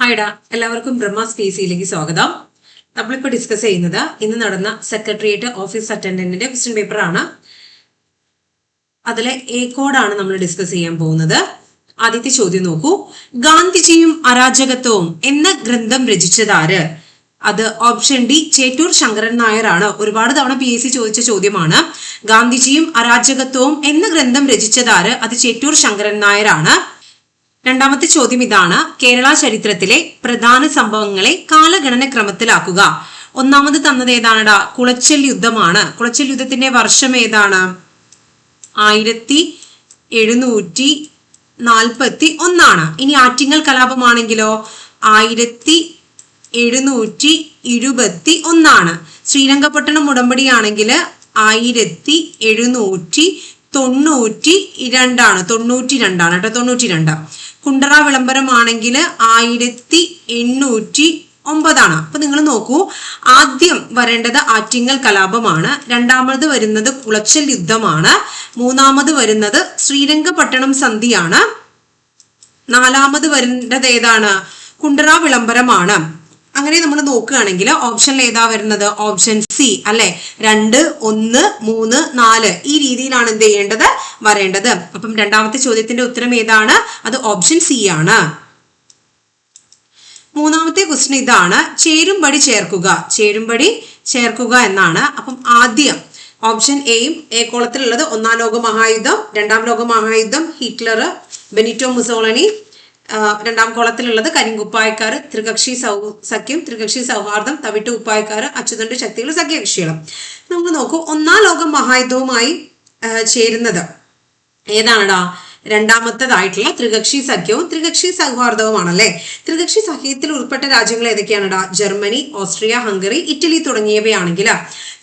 ഹായ്ഡാ എല്ലാവർക്കും ബ്രഹ്മാസ് പി സിയിലേക്ക് സ്വാഗതം. നമ്മളിപ്പോൾ ഡിസ്കസ് ചെയ്യുന്നത് ഇന്ന് നടന്ന സെക്രട്ടേറിയറ്റ് ഓഫീസ് അറ്റൻഡന്റിന്റെ ക്വസ്റ്റ്യൻ പേപ്പർ ആണ്. അതിലെ എ കോഡാണ് നമ്മൾ ഡിസ്കസ് ചെയ്യാൻ പോകുന്നത്. ആദ്യത്തെ ചോദ്യം നോക്കൂ. ഗാന്ധിജിയും അരാജകത്വവും എന്ന ഗ്രന്ഥം രചിച്ചതാര്? അത് ഓപ്ഷൻ ഡി ചേറ്റൂർ ശങ്കരൻ നായർ ആണ്. ഒരുപാട് തവണ പി എസ് സി ചോദിച്ച ചോദ്യമാണ്. ഗാന്ധിജിയും അരാജകത്വവും എന്ന ഗ്രന്ഥം രചിച്ചതാര്? അത് ചേറ്റൂർ ശങ്കരൻ നായർ ആണ്. രണ്ടാമത്തെ ചോദ്യം ഇതാണ്. കേരള ചരിത്രത്തിലെ പ്രധാന സംഭവങ്ങളെ കാലഗണന ക്രമത്തിലാക്കുക. ഒന്നാമത് തന്നത് ഏതാണടാ? കുളച്ചൽ യുദ്ധമാണ്. കുളച്ചൽ യുദ്ധത്തിന്റെ വർഷം ഏതാണ്? ആയിരത്തി എഴുന്നൂറ്റി നാൽപ്പത്തി ഒന്നാണ്. ഇനി ആറ്റിങ്ങൽ കലാപമാണെങ്കിലോ? ആയിരത്തി എഴുന്നൂറ്റി ഇരുപത്തി ഒന്നാണ്. ശ്രീരംഗപട്ടണം ഉടമ്പടിയാണെങ്കിൽ ആയിരത്തി എഴുന്നൂറ്റി തൊണ്ണൂറ്റി രണ്ടാണ്. തൊണ്ണൂറ്റി രണ്ടാണ് കേട്ടോ തൊണ്ണൂറ്റി രണ്ട്. കുണ്ടറ വിളംബരമാണെങ്കിൽ ആയിരത്തി എണ്ണൂറ്റി ഒമ്പതാണ്. അപ്പൊ നിങ്ങൾ നോക്കൂ ആദ്യം വരേണ്ടത് ആറ്റിങ്ങൽ കലാപമാണ് രണ്ടാമത് വരുന്നത് കുളച്ചൽ യുദ്ധമാണ് മൂന്നാമത് വരുന്നത് ശ്രീരംഗപട്ടണം സന്ധിയാണ് നാലാമത് വരേണ്ടത് ഏതാണ്? കുണ്ടറ വിളംബരമാണ്. അങ്ങനെ നമ്മൾ നോക്കുകയാണെങ്കിൽ ഓപ്ഷനിൽ ഏതാ വരുന്നത്? ഓപ്ഷൻ സി അല്ലെ? രണ്ട് ഒന്ന് മൂന്ന് നാല്. ഈ രീതിയിലാണ് എന്ത് ചെയ്യേണ്ടത്? വരേണ്ടത്. അപ്പം രണ്ടാമത്തെ ചോദ്യത്തിന്റെ ഉത്തരം ഏതാണ്? അത് ഓപ്ഷൻ സി ആണ്. മൂന്നാമത്തെ ക്വസ്റ്റ്യൻ ഇതാണ്. ചേരുംപടി ചേർക്കുക. ചേരുംപടി ചേർക്കുക എന്നാണ്. അപ്പം ആദ്യം ഓപ്ഷൻ എയും എ കോളത്തിലുള്ളത് ഒന്നാം ലോക മഹായുദ്ധം രണ്ടാം ലോക മഹായുദ്ധം ഹിറ്റ്ലർ ബെനിറ്റോ മുസോളനി ആ, രണ്ടാം കോളത്തിലുള്ളത് കരിങ്കുപ്പായക്കാർ ത്രികക്ഷി സൗ സഖ്യം ത്രികക്ഷി സൗഹാർദ്ദം തവിട്ട് കുപ്പായക്കാർ അച്യുതണ്ട് ശക്തികൾ സഖ്യകക്ഷികളും. നമുക്ക് നോക്കൂ ഒന്നാം ലോക മഹായുദ്ധവുമായി ചേരുന്നത് ഏതാണടാ? രണ്ടാമത്തതായിട്ടുള്ള ത്രികക്ഷി സഖ്യവും ത്രികക്ഷി സൗഹാർദ്ദവുമാണല്ലേ? ത്രികക്ഷി സഖ്യത്തിൽ ഉൾപ്പെട്ട രാജ്യങ്ങൾ ഏതൊക്കെയാണടാ? ജർമ്മനി ഓസ്ട്രിയ ഹംഗറി ഇറ്റലി തുടങ്ങിയവയാണെങ്കിൽ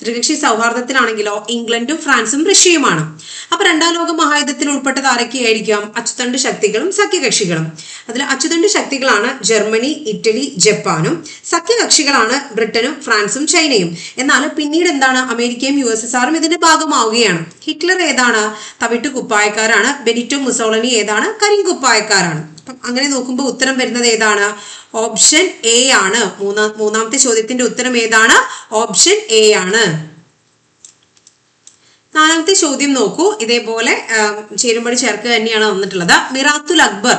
ത്രികക്ഷി സൗഹാർദ്ദത്തിലാണെങ്കിലോ ഇംഗ്ലണ്ടും ഫ്രാൻസും റഷ്യയുമാണ്. അപ്പൊ രണ്ടാം ലോക മഹായുദ്ധത്തിൽ ഉൾപ്പെട്ടത് ആരൊക്കെയായിരിക്കാം? അച്ചുതണ്ട് ശക്തികളും സഖ്യകക്ഷികളും. അതിൽ അച്ചുതണ്ട് ശക്തികളാണ് ജർമ്മനി ഇറ്റലി ജപ്പാനും. സഖ്യകക്ഷികളാണ് ബ്രിട്ടനും ഫ്രാൻസും ചൈനയും. എന്നാൽ പിന്നീട് എന്താണ് അമേരിക്കയും യു എസ് എസ് ആറും ഇതിന്റെ ഭാഗമാവുകയാണ്. ഹിറ്റ്ലർ ഏതാണ്? തവിട്ട് കുപ്പായക്കാരാണ്. ബെനിറ്റോ മുസോളനി ഏതാണ്? കരിങ്കുപ്പായക്കാരാണ് അപ്പം അങ്ങനെ നോക്കുമ്പോൾ ഉത്തരം വരുന്നത് ഏതാണ്? ഓപ്ഷൻ എ ആണ്. മൂന്നാം മൂന്നാമത്തെ ചോദ്യത്തിന്റെ ഉത്തരം ഏതാണ്? ഓപ്ഷൻ എ ആണ്. നാലാമത്തെ ചോദ്യം നോക്കൂ. ഇതേപോലെ ചേരുമ്പോൾ ചേർക്ക് തന്നെയാണ് വന്നിട്ടുള്ളത്. മിറാത്തുൽ അക്ബർ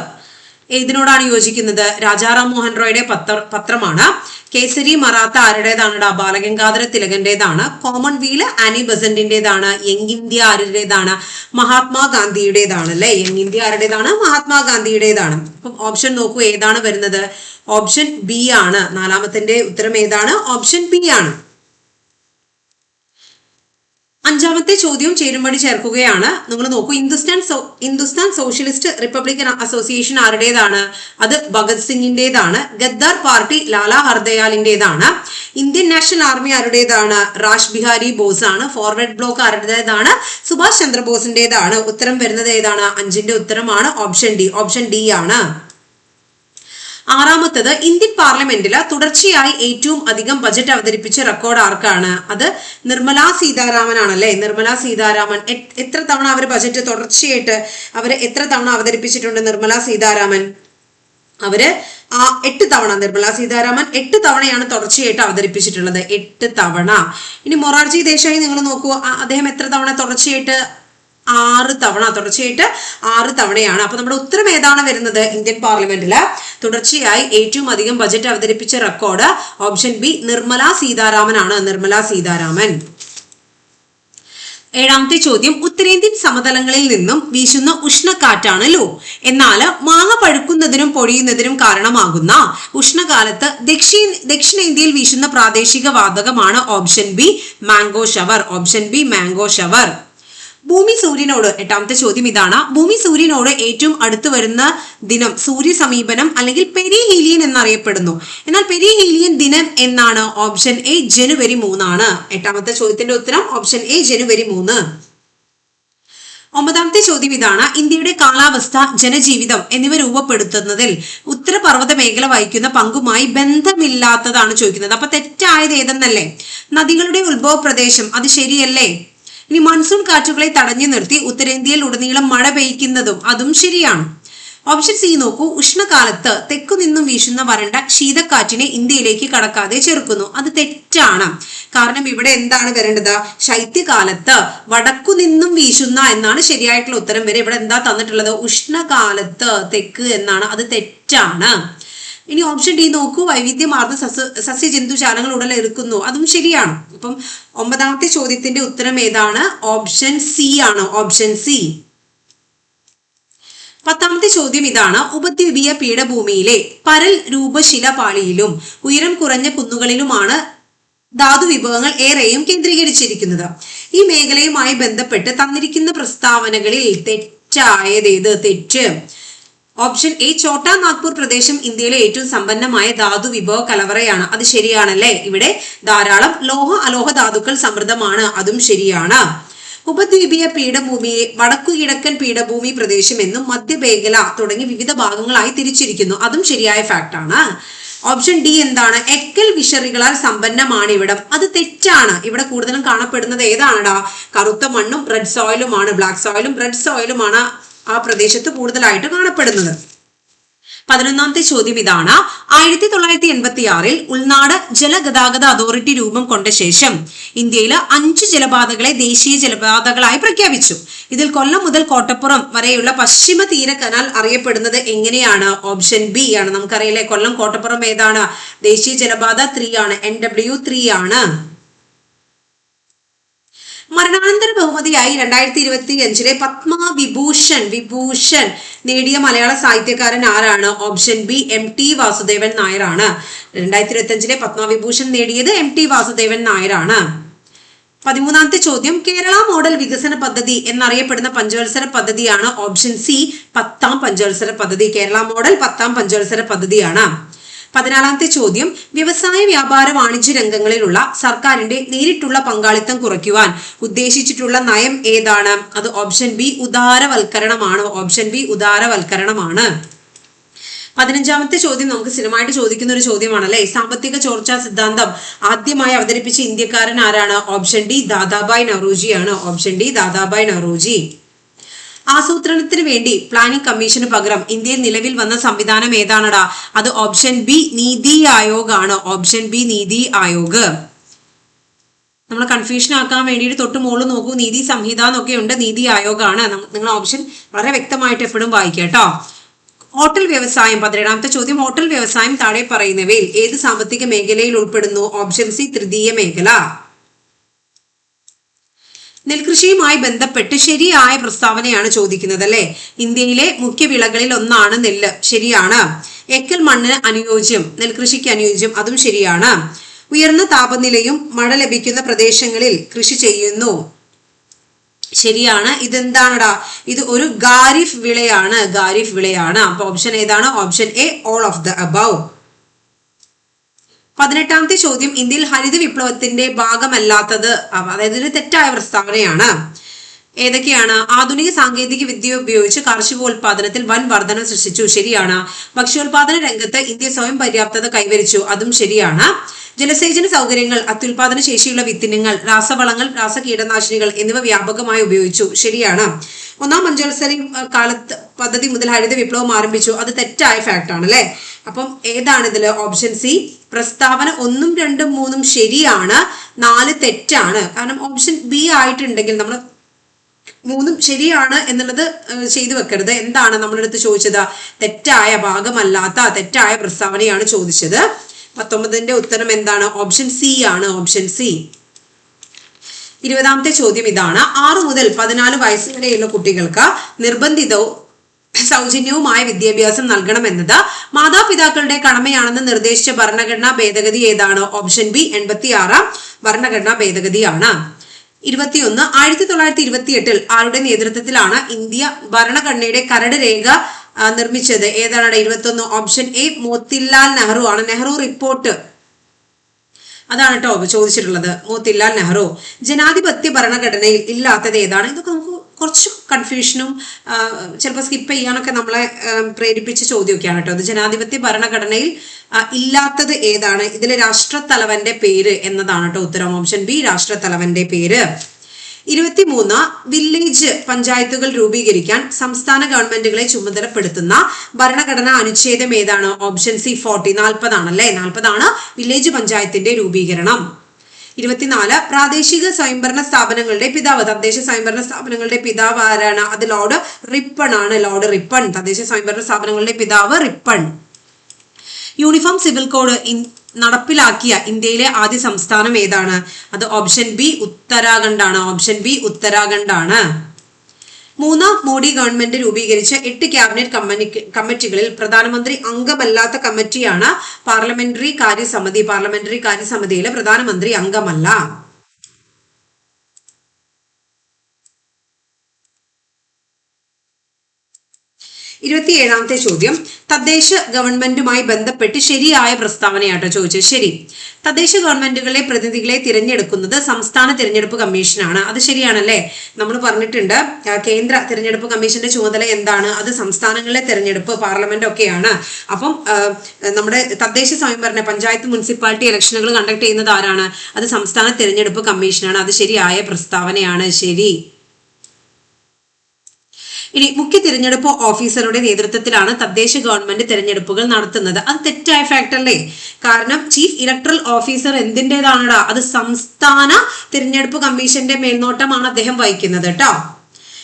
ഇതിനോടാണ് യോജിക്കുന്നത്. രാജാറാം മോഹൻ റോയുടെ പത്ര പത്രമാണ്. കേസരി മറാത്ത ആരുടേതാണ് ബാലഗംഗാധര തിലകന്റേതാണ്. കോമൺവീൽ ആനി ബസന്റിന്റേതാണ്. യങ് ഇന്ത്യ ആരുടേതാണ്? മഹാത്മാഗാന്ധിയുടേതാണ് അല്ലെ? യങ് ഇന്ത്യ ആരുടേതാണ്? മഹാത്മാഗാന്ധിയുടേതാണ്. അപ്പം ഓപ്ഷൻ നോക്കൂ ഏതാണ് വരുന്നത്? ഓപ്ഷൻ ബി ആണ്. നാലാമത്തിന്റെ ഉത്തരം ഏതാണ്? ഓപ്ഷൻ ബി ആണ്. അഞ്ചാമത്തെ ചോദ്യം ചേരുംപടി ചേർക്കുകയാണ്. നിങ്ങൾ നോക്കൂ Hindustan Hindustan socialist republican association ആരുടേതാണ്? അത് ഭഗത് സിംഗിന്റേതാണ്. ഗദ്ദാർ പാർട്ടി ലാലാ ഹർദയാലിന്റേതാണ്. ഇന്ത്യൻ നാഷണൽ ആർമി ആരുടേതാണ്? റാഷ് ബിഹാരി ബോസ് ആണ് ഫോർവേഡ് ബ്ലോക്ക് ആരുടേതാണ്? സുഭാഷ് ചന്ദ്രബോസിന്റേതാണ്. ഉത്തരം വരുന്നത് ഏതാണ്? അഞ്ചിന്റെ ഉത്തരമാണ് ഓപ്ഷൻ ഡി. ഓപ്ഷൻ ഡി ആണ്. ആറാമത്തത് ഇന്ത്യൻ പാർലമെന്റിൽ തുടർച്ചയായി ഏറ്റവും അധികം ബജറ്റ് അവതരിപ്പിച്ച റെക്കോർഡ് ആർക്കാണ്? അത് നിർമ്മല സീതാരാമൻ ആണല്ലേ നിർമ്മല സീതാരാമൻ എത്ര തവണ അവർ ബജറ്റ് തുടർച്ചയായിട്ട് അവർ എത്ര തവണ അവതരിപ്പിച്ചിട്ടുണ്ട് നിർമ്മല സീതാരാമൻ? അവർ ആ എട്ട് തവണ നിർമ്മല സീതാരാമൻ എട്ട് തവണയാണ് തുടർച്ചയായിട്ട് അവതരിപ്പിച്ചിട്ടുള്ളത്. എട്ട് തവണ. ഇനി മൊറാർജി ദേശായി നിങ്ങൾ നോക്കൂ അദ്ദേഹം എത്ര തവണ തുടർച്ചയായിട്ട് ആറ് തവണ തുടർച്ചയായിട്ട് ആറ് തവണയാണ്. അപ്പൊ നമ്മുടെ ഉത്തരം ഏതാണ് വരുന്നത് ഇന്ത്യൻ പാർലമെന്റിൽ തുടർച്ചയായി ഏറ്റവും അധികം ബജറ്റ് അവതരിപ്പിച്ച record option B Nirmala Sitharaman ആണ് നിർമ്മല സീതാരാമൻ. ഏഴാമത്തെ ചോദ്യം ഉത്തരേന്ത്യൻ സമതലങ്ങളിൽ നിന്നും വീശുന്ന ഉഷ്ണക്കാറ്റാണ് ലോ എന്നാൽ മാങ്ങ പഴുക്കുന്നതിനും പൊഴിയുന്നതിനും കാരണമാകുന്ന ഉഷ്ണകാലത്ത് ദക്ഷിണ ദക്ഷിണേന്ത്യയിൽ വീശുന്ന പ്രാദേശിക വാതകമാണ് option B mango shower. Option B mango shower. ഭൂമി സൂര്യനോട് എട്ടാമത്തെ ചോദ്യം ഇതാണ്. ഭൂമി സൂര്യനോട് ഏറ്റവും അടുത്ത് വരുന്ന ദിനം സൂര്യ സമീപനം അല്ലെങ്കിൽ പെരിഹീലിയൻ എന്നറിയപ്പെടുന്നു. എന്നാൽ പെരിഹീലിയൻ ദിനം എന്നാണ് ഓപ്ഷൻ എ ജനുവരി മൂന്നാണ്. എട്ടാമത്തെ ചോദ്യത്തിന്റെ ഉത്തരം ഓപ്ഷൻ എ ജനുവരി മൂന്ന്. ഒമ്പതാമത്തെ ചോദ്യം ഇതാണ്. ഇന്ത്യയുടെ കാലാവസ്ഥ ജനജീവിതം എന്നിവ രൂപപ്പെടുത്തുന്നതിൽ ഉത്തരപർവത മേഖല വഹിക്കുന്ന പങ്കുമായി ബന്ധമില്ലാത്തതാണ് ചോദിക്കുന്നത്. അപ്പൊ തെറ്റായത് ഏതെന്നല്ലേ? നദികളുടെ ഉത്ഭവ പ്രദേശം അത് ശരിയല്ലേ? ഇനി മൺസൂൺ കാറ്റുകളെ തടഞ്ഞു നിർത്തി ഉത്തരേന്ത്യയിൽ ഉടനീളം മഴ പെയ്ക്കുന്നതും അതും ശരിയാണ്. ഓപ്ഷൻ സി നോക്കൂ. ഉഷ്ണകാലത്ത് തെക്കു നിന്നും വീശുന്ന വരണ്ട ശീതക്കാറ്റിനെ ഇന്ത്യയിലേക്ക് കടക്കാതെ ചെറുക്കുന്നു. അത് തെറ്റാണ്. കാരണം ഇവിടെ എന്താണ് വരേണ്ടത്? ശൈത്യകാലത്ത് വടക്കു നിന്നും വീശുന്ന എന്നാണ് ശരിയായിട്ടുള്ള ഉത്തരം വരെ ഇവിടെ എന്താ തന്നിട്ടുള്ളത്? ഉഷ്ണകാലത്ത് തെക്ക് എന്നാണ്. അത് തെറ്റാണ്. ഇനി ഓപ്ഷൻ ഡി നോക്കൂ. വൈവിധ്യമാർന്ന സസ്യ സസ്യജന്തുജാലങ്ങൾ ഉടലെടുക്കുന്നു അതും ശരിയാണ്. അപ്പം ഒമ്പതാമത്തെ ചോദ്യത്തിന്റെ ഉത്തരം ഏതാണ്? ഓപ്ഷൻ സി ആണ്. ഓപ്ഷൻ സി പത്താമത്തെ ചോദ്യം ഇതാണ്. ഉപദ്വീപീയ പീഠഭൂമിയിലെ പരൽ രൂപശിലപാളിയിലും ഉയരം കുറഞ്ഞ കുന്നുകളിലുമാണ് ധാതു വിഭവങ്ങൾ ഏറെയും കേന്ദ്രീകരിച്ചിരിക്കുന്നത്. ഈ മേഖലയുമായി ബന്ധപ്പെട്ട് തന്നിരിക്കുന്ന പ്രസ്താവനകളിൽ തെറ്റായതേത്? തെറ്റ്. ഓപ്ഷൻ എ ചോട്ടാ നാഗ്പൂർ പ്രദേശം ഇന്ത്യയിലെ ഏറ്റവും സമ്പന്നമായ ധാതു വിഭവ കലവറയാണ്. അത് ശരിയാണല്ലേ? ഇവിടെ ധാരാളം ലോഹ അലോഹ ധാതുക്കൾ സമൃദ്ധമാണ്. അതും ശരിയാണ്. ഉപദ്വീപീയ പീഠഭൂമിയെ വടക്കു കിഴക്കൻ പീഠഭൂമി പ്രദേശം എന്നും മധ്യമേഖല തുടങ്ങി വിവിധ ഭാഗങ്ങളായി തിരിച്ചിരിക്കുന്നു. അതും ശരിയായ ഫാക്ട് ആണ്. ഓപ്ഷൻ ഡി എന്താണ്? എക്കൽ വിഷറികളാൽ സമ്പന്നമാണ് ഇവിടം. അത് തെറ്റാണ്. ഇവിടെ കൂടുതലും കാണപ്പെടുന്നത് ഏതാണടാ? കറുത്ത മണ്ണും റെഡ് സോയിലുമാണ് ബ്ലാക്ക് സോയിലും റെഡ് സോയിലുമാണ് ആ പ്രദേശത്ത് കൂടുതലായിട്ട് കാണപ്പെടുന്നത്. പതിനൊന്നാമത്തെ ചോദ്യം ഇതാണ്. ആയിരത്തി തൊള്ളായിരത്തി എൺപത്തി ആറിൽ ഉൾനാട് ജലഗതാഗത അതോറിറ്റി രൂപം കൊണ്ട ശേഷം ഇന്ത്യയിൽ അഞ്ച് ജലപാതകളെ ദേശീയ ജലപാതകളായി പ്രഖ്യാപിച്ചു. ഇതിൽ കൊല്ലം മുതൽ കോട്ടപ്പുറം വരെയുള്ള പശ്ചിമ തീര കനാൽ അറിയപ്പെടുന്നത് എങ്ങനെയാണ്? ഓപ്ഷൻ ബി ആണ്. നമുക്കറിയില്ലേ കൊല്ലം കോട്ടപ്പുറം ഏതാണ്? ദേശീയ ജലപാത ത്രീ ആണ്. എൻ ഡബ്ല്യു ത്രീ ആണ്. മരണാനന്തര ബഹുമതിയായി രണ്ടായിരത്തി ഇരുപത്തി അഞ്ചിലെ പത്മ വിഭൂഷൺ വിഭൂഷൺ നേടിയ മലയാള സാഹിത്യകാരൻ ആരാണ്? Option B M T Vasudevan നായരാണ്. രണ്ടായിരത്തി ഇരുപത്തി അഞ്ചിലെ പത്മവിഭൂഷൺ നേടിയത് എം ടി വാസുദേവൻ നായരാണ്. പതിമൂന്നാമത്തെ ചോദ്യം കേരള മോഡൽ വികസന പദ്ധതി എന്നറിയപ്പെടുന്ന പഞ്ചവത്സര പദ്ധതിയാണ് ഓപ്ഷൻ സി പത്താം പഞ്ചവത്സര പദ്ധതി. കേരള മോഡൽ പത്താം പഞ്ചവത്സര പദ്ധതിയാണ്. പതിനാലാമത്തെ ചോദ്യം വ്യവസായ വ്യാപാര വാണിജ്യ രംഗങ്ങളിലുള്ള സർക്കാരിന്റെ നേരിട്ടുള്ള പങ്കാളിത്തം കുറയ്ക്കുവാൻ ഉദ്ദേശിച്ചിട്ടുള്ള നയം ഏതാണ്? അത് ഓപ്ഷൻ ബി ഉദാരവൽക്കരണമാണ്? ഓപ്ഷൻ ബി ഉദാരവൽക്കരണമാണ്. പതിനഞ്ചാമത്തെ ചോദ്യം നമുക്ക് സ്ഥിരമായിട്ട് ചോദിക്കുന്ന ഒരു ചോദ്യമാണ് അല്ലെ സാമ്പത്തിക ചോർച്ചാ സിദ്ധാന്തം ആദ്യമായി അവതരിപ്പിച്ച ഇന്ത്യക്കാരൻ ആരാണ്? ഓപ്ഷൻ ഡി ദാദാബായ് നവറോജിയാണ് ഓപ്ഷൻ ഡി ദാദാബായ് നവറോജി ആസൂത്രണത്തിന് വേണ്ടി പ്ലാനിംഗ് കമ്മീഷന് പകരം ഇന്ത്യയിൽ നിലവിൽ വന്ന സംവിധാനം ഏതാണടാ? അത് ഓപ്ഷൻ ബി നീതി ആയോഗ് ആണ് ഓപ്ഷൻ ബി നീതി ആയോഗ്. നമ്മൾ കൺഫ്യൂഷൻ ആക്കാൻ വേണ്ടിയിട്ട് തൊട്ട് മുകളിൽ നോക്കൂ. നീതി സംഹിത എന്നൊക്കെ ഉണ്ട്. നീതി ആയോഗാണ്. നിങ്ങൾ ഓപ്ഷൻ വളരെ വ്യക്തമായിട്ട് എപ്പോഴും വായിക്കുക കേട്ടോ ഹോട്ടൽ വ്യവസായം പതിനേഴാമത്തെ ചോദ്യം. ഹോട്ടൽ വ്യവസായം താഴെ പറയുന്നവയിൽ ഏത് സാമ്പത്തിക മേഖലയിൽ ഉൾപ്പെടുന്നു? ഓപ്ഷൻ സി തൃതീയ മേഖല. നെൽകൃഷിയുമായി ബന്ധപ്പെട്ട് ശരിയായ പ്രസ്താവനയാണ് ചോദിക്കുന്നത് അല്ലെ ഇന്ത്യയിലെ മുഖ്യ വിളകളിൽ ഒന്നാണ് നെല്ല്. ശരിയാണ്. എക്കൽ മണ്ണിന് അനുയോജ്യം നെൽകൃഷിക്ക് അനുയോജ്യം അതും ശരിയാണ്. ഉയർന്ന താപനിലയും മഴ ലഭിക്കുന്ന പ്രദേശങ്ങളിൽ കൃഷി ചെയ്യുന്നു. ശരിയാണ്. ഇതെന്താണടാ? ഇത് ഒരു ഗാരിഫ് വിളയാണ്. ഗാരിഫ് വിളയാണ്. അപ്പൊ ഓപ്ഷൻ ഏതാണ്? Option A all of the above പതിനെട്ടാമത്തെ ചോദ്യം ഇന്ത്യയിൽ ഹരിത വിപ്ലവത്തിന്റെ ഭാഗമല്ലാത്തത്. അതായത് ഒരു തെറ്റായ പ്രസ്താവനയാണ്. ഏതൊക്കെയാണ്? ആധുനിക സാങ്കേതിക വിദ്യ ഉപയോഗിച്ച് കാർഷികോൽപാദനത്തിൽ വൻ വർധന സൃഷ്ടിച്ചു. ശരിയാണ്. ഭക്ഷ്യോൽപാദന രംഗത്ത് ഇന്ത്യ സ്വയം പര്യാപ്തത കൈവരിച്ചു. അതും ശരിയാണ്. ജലസേചന സൗകര്യങ്ങൾ അത്യുൽപാദന ശേഷിയുള്ള വിത്തിനങ്ങൾ രാസവളങ്ങൾ രാസ കീടനാശിനികൾ എന്നിവ വ്യാപകമായി ഉപയോഗിച്ചു. ശരിയാണ്. ഒന്നാം പഞ്ചവത്സരി കാലത്ത് പദ്ധതി മുതൽ ഹരിത വിപ്ലവം ആരംഭിച്ചു. അത് തെറ്റായ ഫാക്റ്റാണ് അല്ലെ? അപ്പം ഏതാണ് ഇതിൽ ഓപ്ഷൻ സി പ്രസ്താവന ഒന്നും രണ്ടും മൂന്നും ശരിയാണ് നാല് തെറ്റാണ്. കാരണം ഓപ്ഷൻ ബി ആയിട്ടുണ്ടെങ്കിൽ നമ്മൾ മൂന്നും ശരിയാണ് എന്നുള്ളത് ചെയ്തു വെക്കരുത്. എന്താണ് നമ്മളെടുത്ത് ചോദിച്ചത്? തെറ്റായ ഭാഗമല്ലാത്ത തെറ്റായ പ്രസ്താവനയാണ് ചോദിച്ചത്. പത്തൊമ്പതിന്റെ ഉത്തരം എന്താണ്? ഓപ്ഷൻ സി ആണ് ഓപ്ഷൻ സി ഇരുപതാമത്തെ ചോദ്യം ഇതാണ്. ആറു മുതൽ പതിനാല് വയസ്സ് വരെയുള്ള കുട്ടികൾക്ക് നിർബന്ധിതവും സൗജന്യവുമായ വിദ്യാഭ്യാസം നൽകണമെന്നത് മാതാപിതാക്കളുടെ കടമയാണെന്ന് നിർദ്ദേശിച്ച ഭരണഘടനാ ഭേദഗതി ഏതാണ്? ഓപ്ഷൻ ബി എൺപത്തി ആറാം ഭരണഘടനാ ഭേദഗതിയാണ്. ഇരുപത്തിയൊന്ന് ആയിരത്തി തൊള്ളായിരത്തി ഇരുപത്തി എട്ടിൽ ആരുടെ നേതൃത്വത്തിലാണ് ഇന്ത്യ ഭരണഘടനയുടെ കരട് രേഖ നിർമ്മിച്ചത്? ഏതാണ്? ഇരുപത്തി ഒന്ന് ഓപ്ഷൻ എ മോത്തിലാൽ നെഹ്റു ആണ് നെഹ്റു റിപ്പോർട്ട് അതാണ് കേട്ടോ ചോദിച്ചിട്ടുള്ളത്. മോത്തിലാൽ നെഹ്റു ജനാധിപത്യ ഭരണഘടനയിൽ ഇല്ലാത്തത് ഏതാണ്? ഇതൊക്കെ നമുക്ക് കുറച്ച് കൺഫ്യൂഷനും ചിലപ്പോൾ സ്കിപ്പ് ചെയ്യാനൊക്കെ നമ്മളെ പ്രേരിപ്പിച്ച ചോദ്യമൊക്കെയാണ് കേട്ടോ അത് ജനാധിപത്യ ഭരണഘടനയിൽ ഇല്ലാത്തത് ഏതാണ്? ഇതിലെ രാഷ്ട്രത്തലവന്റെ പേര് എന്നതാണ് കേട്ടോ ഉത്തരം. ഓപ്ഷൻ ബി രാഷ്ട്രത്തലവന്റെ പേര്. ഇരുപത്തിമൂന്ന് വില്ലേജ് പഞ്ചായത്തുകൾ രൂപീകരിക്കാൻ സംസ്ഥാന ഗവൺമെന്റുകളെ ചുമതലപ്പെടുത്തുന്ന ഭരണഘടനാ അനുച്ഛേദം ഏതാണ്? ഓപ്ഷൻ സി ഫോർട്ടി നാൽപ്പതാണല്ലേ? നാൽപ്പതാണ് വില്ലേജ് പഞ്ചായത്തിന്റെ രൂപീകരണം. ഇരുപത്തിനാല് പ്രാദേശിക സ്വയംഭരണ സ്ഥാപനങ്ങളുടെ പിതാവ്. തദ്ദേശ സ്വയംഭരണ സ്ഥാപനങ്ങളുടെ പിതാവ് ആരാണ്? അത് ലോർഡ് റിപ്പൺ ആണ്. Lord Ripon. തദ്ദേശ സ്വയംഭരണ സ്ഥാപനങ്ങളുടെ പിതാവ് റിപ്പൺ. യൂണിഫോം സിവിൽ കോഡ് നടപ്പിലാക്കിയ ഇന്ത്യയിലെ ആദ്യ സംസ്ഥാനം ഏതാണ്? അത് ഓപ്ഷൻ ബി ഉത്തരാഖണ്ഡാണ്. ഓപ്ഷൻ ബി ഉത്തരാഖണ്ഡാണ്. മൂന്നാം മോഡി ഗവൺമെന്റ് രൂപീകരിച്ച എട്ട് ക്യാബിനറ്റ് കമ്മിറ്റി കമ്മിറ്റികളിൽ പ്രധാനമന്ത്രി അംഗമല്ലാത്ത കമ്മിറ്റിയാണ് പാർലമെന്ററി കാര്യസമിതി പാർലമെന്ററി കാര്യസമിതിയിലെ പ്രധാനമന്ത്രി അംഗമല്ല. ഇരുപത്തിയേഴാമത്തെ ചോദ്യം. തദ്ദേശ ഗവൺമെന്റുമായി ബന്ധപ്പെട്ട് ശരിയായ പ്രസ്താവനയാട്ടോ ചോദിച്ചത്. ശരി. തദ്ദേശ ഗവൺമെന്റുകളെ പ്രതിനിധികളെ തിരഞ്ഞെടുക്കുന്നത് സംസ്ഥാന തിരഞ്ഞെടുപ്പ് കമ്മീഷനാണ്. അത് ശരിയാണല്ലേ? നമ്മൾ പറഞ്ഞിട്ടുണ്ട് കേന്ദ്ര തിരഞ്ഞെടുപ്പ് കമ്മീഷന്റെ ചുമതല എന്താണ്? അത് സംസ്ഥാനങ്ങളിലെ തിരഞ്ഞെടുപ്പ് പാർലമെന്റ് ഒക്കെയാണ്. അപ്പം നമ്മുടെ തദ്ദേശ സ്വയംഭരണ പഞ്ചായത്ത് മുനിസിപ്പാലിറ്റി ഇലക്ഷനുകൾ കണ്ടക്ട് ചെയ്യുന്നത് ആരാണ്? അത് സംസ്ഥാന തിരഞ്ഞെടുപ്പ് കമ്മീഷനാണ്. അത് ശരിയായ പ്രസ്താവനയാണ്. ശരി. ഇനി മുഖ്യ തിരഞ്ഞെടുപ്പ് ഓഫീസറുടെ നേതൃത്വത്തിലാണ് തദ്ദേശ ഗവൺമെന്റ് തിരഞ്ഞെടുപ്പുകൾ നടത്തുന്നത്. അത് തെറ്റായ ഫാക്ട് അല്ലേ? കാരണം ചീഫ് ഇലക്ട്രൽ ഓഫീസർ എന്തിന്റെതാണടാ അത് സംസ്ഥാന തിരഞ്ഞെടുപ്പ് കമ്മീഷന്റെ മേൽനോട്ടമാണ് അദ്ദേഹം വഹിക്കുന്നത് കേട്ടോ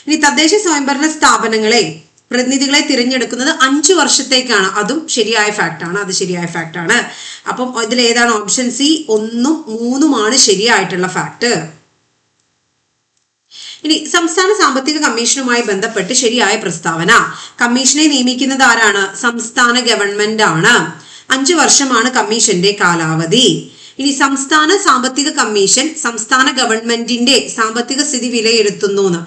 ഇനി തദ്ദേശ സ്വയംഭരണ സ്ഥാപനങ്ങളെ പ്രതിനിധികളെ തിരഞ്ഞെടുക്കുന്നത് അഞ്ചു വർഷത്തേക്കാണ്. അതും ശരിയായ ഫാക്ട് ആണ്. അത് ശരിയായ ഫാക്ട് ആണ്. അപ്പം ഇതിൽ ഏതാണ് ഓപ്ഷൻ സി ഒന്നും മൂന്നുമാണ് ശരിയായിട്ടുള്ള ഫാക്ട് ഇനി സംസ്ഥാന സാമ്പത്തിക കമ്മീഷനുമായി ബന്ധപ്പെട്ട് ശരിയായ പ്രസ്താവന. കമ്മീഷനെ നിയമിക്കുന്നത് ആരാണ്? സംസ്ഥാന ഗവൺമെന്റ് ആണ്. അഞ്ചു വർഷമാണ് കമ്മീഷന്റെ കാലാവധി. ഇനി സംസ്ഥാന സാമ്പത്തിക കമ്മീഷൻ സംസ്ഥാന ഗവൺമെന്റിന്റെ സാമ്പത്തിക സ്ഥിതി വിലയിരുത്തുന്നു എന്ന്.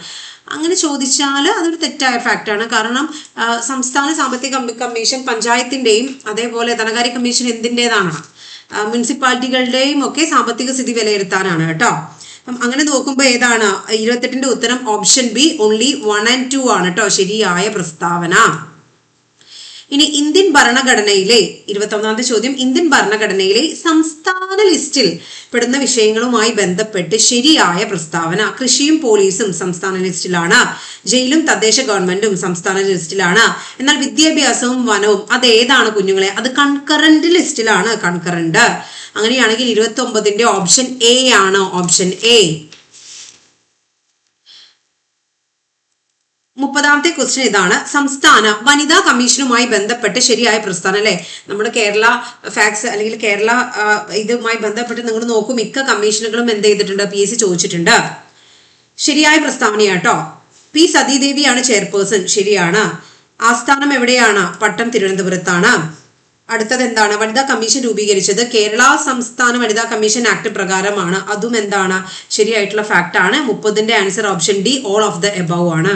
അങ്ങനെ ചോദിച്ചാൽ അതൊരു തെറ്റായ ഫാക്റ്റാണ് കാരണം സംസ്ഥാന സാമ്പത്തിക കമ്മീഷൻ പഞ്ചായത്തിന്റെയും അതേപോലെ ധനകാര്യ കമ്മീഷൻ എന്തിന്റെതാണ് മുനിസിപ്പാലിറ്റികളുടെയും ഒക്കെ സാമ്പത്തിക സ്ഥിതി വിലയിരുത്താനാണ് കേട്ടോ. അപ്പം അങ്ങനെ നോക്കുമ്പോൾ ഏതാണ്? ഇരുപത്തെട്ടിന്റെ ഉത്തരം option B only one and two ആണ് കേട്ടോ ശരിയായ പ്രസ്താവന. ഇനി ഇന്ത്യൻ ഭരണഘടനയിലെ ഇരുപത്തി ഒന്നാമത്തെ ചോദ്യം ഇന്ത്യൻ ഭരണഘടനയിലെ സംസ്ഥാന ലിസ്റ്റിൽ പെടുന്ന വിഷയങ്ങളുമായി ബന്ധപ്പെട്ട് ശരിയായ പ്രസ്താവന. കൃഷിയും പോലീസും സംസ്ഥാന ലിസ്റ്റിലാണ്. ജയിലും തദ്ദേശ ഗവൺമെന്റും സംസ്ഥാന ലിസ്റ്റിലാണ്. എന്നാൽ വിദ്യാഭ്യാസവും വനവും അത് ഏതാണ് കുഞ്ഞുങ്ങളെ? അത് കൺകറന്റ് ലിസ്റ്റിലാണ് കൺകറന്റ്. അങ്ങനെയാണെങ്കിൽ ഇരുപത്തി ഒമ്പതിന്റെ ഓപ്ഷൻ എ ആണ്. ഓപ്ഷൻ എ മുപ്പതാമത്തെ ക്വസ്റ്റ്യൻ ഇതാണ്. സംസ്ഥാന വനിതാ കമ്മീഷനുമായി ബന്ധപ്പെട്ട് ശരിയായ പ്രസ്ഥാനം അല്ലെ? നമ്മുടെ കേരള ഫാക്സ് അല്ലെങ്കിൽ കേരള ഇതുമായി ബന്ധപ്പെട്ട് നിങ്ങൾ നോക്കും. മിക്ക കമ്മീഷനുകളും എന്ത് ചെയ്തിട്ടുണ്ട്? പി എസ് സി ചോദിച്ചിട്ടുണ്ട്. ശരിയായ പ്രസ്താവനയാട്ടോ പി സതീദേവിയാണ് ചെയർപേഴ്സൺ. ശരിയാണ്. ആസ്ഥാനം എവിടെയാണ്? പട്ടം തിരുവനന്തപുരത്താണ്. അടുത്തത് എന്താണ്? വനിതാ കമ്മീഷൻ രൂപീകരിച്ചത് കേരള സംസ്ഥാന വനിതാ കമ്മീഷൻ ആക്ട് പ്രകാരമാണ്. അതും എന്താണ്? ശരിയായിട്ടുള്ള ഫാക്ട് ആണ്. മുപ്പതിന്റെ answer option D all of the above ആണ്.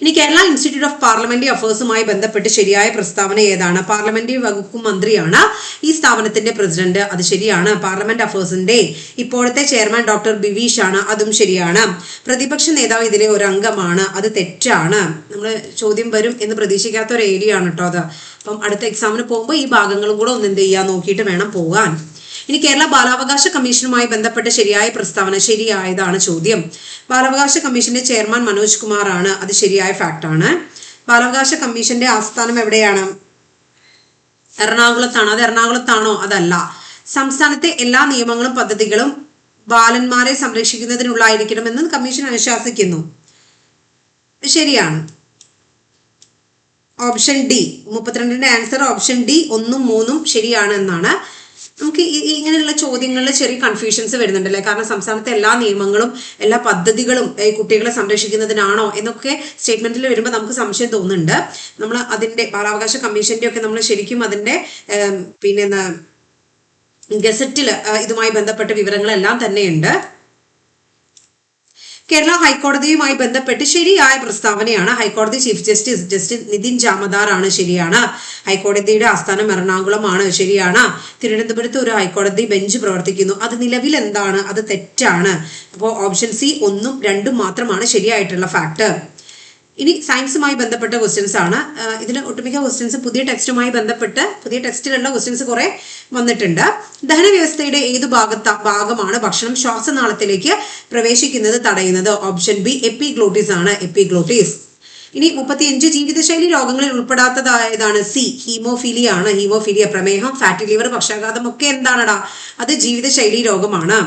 ഇനി കേരള ഇൻസ്റ്റിറ്റ്യൂട്ട് ഓഫ് പാർലമെന്ററി അഫയേഴ്സുമായി ബന്ധപ്പെട്ട് ശരിയായ പ്രസ്താവന ഏതാണ്? പാർലമെന്ററി വകുപ്പ് മന്ത്രിയാണ് ഈ സ്ഥാപനത്തിന്റെ പ്രസിഡന്റ്. അത് ശരിയാണ്. പാർലമെന്റ് അഫയേഴ്സിന്റെ ഇപ്പോഴത്തെ ചെയർമാൻ ഡോക്ടർ ബിവീഷ് ആണ് അതും ശരിയാണ്. പ്രതിപക്ഷ നേതാവ് ഇതിലെ ഒരു അംഗമാണ്. അത് തെറ്റാണ്. നമ്മൾ ചോദ്യം വരും എന്ന് പ്രതീക്ഷിക്കാത്ത ഒരു ഏരിയ ആണ് കേട്ടോ അത്. അപ്പം അടുത്ത എക്സാമിന് പോകുമ്പോൾ ഈ ഭാഗങ്ങളും കൂടെ ഒന്ന് എന്ത് ചെയ്യാൻ നോക്കിയിട്ട് വേണം പോകാൻ. ഇനി കേരള ബാലാവകാശ കമ്മീഷനുമായി ബന്ധപ്പെട്ട ശരിയായ പ്രസ്താവന ശരിയായതാണ് ചോദ്യം. ബാലാവകാശ കമ്മീഷന്റെ ചെയർമാൻ മനോജ് കുമാർ ആണ് അത് ശരിയായ ഫാക്ട് ആണ് ബാലാവകാശ കമ്മീഷന്റെ ആസ്ഥാനം എവിടെയാണ്? എറണാകുളത്താണ്. അത് എറണാകുളത്താണോ? അതല്ല. സംസ്ഥാനത്തെ എല്ലാ നിയമങ്ങളും പദ്ധതികളും ബാലന്മാരെ സംരക്ഷിക്കുന്നതിനുള്ളായിരിക്കണമെന്ന് കമ്മീഷൻ അനുശാസിക്കുന്നു. ശരിയാണ്. ഓപ്ഷൻ ഡി മുപ്പത്തിരണ്ടിന്റെ ആൻസർ ഓപ്ഷൻ ഡി ഒന്നും മൂന്നും ശരിയാണ് എന്നാണ് നമുക്ക് ഇങ്ങനെയുള്ള ചോദ്യങ്ങളിൽ ചെറിയ കൺഫ്യൂഷൻസ് വരുന്നുണ്ടല്ലേ കാരണം സംസ്ഥാനത്തെ എല്ലാ നിയമങ്ങളും എല്ലാ പദ്ധതികളും കുട്ടികളെ സംരക്ഷിക്കുന്നതിനാണോ എന്നൊക്കെ സ്റ്റേറ്റ്മെന്റിൽ വരുമ്പോൾ നമുക്ക് സംശയം തോന്നുന്നുണ്ട്. നമ്മൾ അതിന്റെ ബാലാവകാശ കമ്മീഷന്റെ ഒക്കെ നമ്മൾ ശരിക്കും അതിന്റെ പിന്നെ ഗസറ്റിൽ ഇതുമായി ബന്ധപ്പെട്ട വിവരങ്ങളെല്ലാം തന്നെയുണ്ട്. കേരള ഹൈക്കോടതിയുമായി ബന്ധപ്പെട്ട് ശരിയായ പ്രസ്താവനയാണ് ഹൈക്കോടതി chief justice justice Nitin Jamdar ആണ് ശരിയാണ്. ഹൈക്കോടതിയുടെ ആസ്ഥാനം എറണാകുളമാണ് ശരിയാണ്. തിരുവനന്തപുരത്ത് ഒരു ഹൈക്കോടതി ബെഞ്ച് പ്രവർത്തിക്കുന്നു. അത് നിലവിൽ എന്താണ്? അത് തെറ്റാണ്. അപ്പോൾ ഓപ്ഷൻ സി ഒന്നും രണ്ടും മാത്രമാണ് ശരിയായിട്ടുള്ള ഫാക്ട്. ഇനി സയൻസുമായി ബന്ധപ്പെട്ട ക്വസ്റ്റ്യൻസ് ആണ്. ഇതിൽ ഒട്ടുമിക്ക ക്വസ്റ്റ്യൻസ് പുതിയ ടെക്സ്റ്റുമായി ബന്ധപ്പെട്ട് പുതിയ ടെക്സ്റ്റിലുള്ള ക്വസ്റ്റ്യൻസ് കുറെ വന്നിട്ടുണ്ട്. ദഹന വ്യവസ്ഥയുടെ ഏത് ഭാഗത്ത ഭാഗമാണ് ഭക്ഷണം ശ്വാസനാളത്തിലേക്ക് പ്രവേശിക്കുന്നത് തടയുന്നത്? ഓപ്ഷൻ ബി എപ്പിഗ്ലോട്ടീസ് ആണ്. എപ്പിഗ്ലോട്ടീസ് ഇനി മുപ്പത്തിയഞ്ച് ജീവിതശൈലി രോഗങ്ങളിൽ ഉൾപ്പെടാത്തതായതാണ് സി ഹീമോഫീലിയ ആണ്. ഹീമോഫീലിയ പ്രമേഹം ഫാറ്റി ലിവർ പക്ഷാഘാതം ഒക്കെ എന്താണടാ? അത് ജീവിതശൈലി രോഗമാണ്.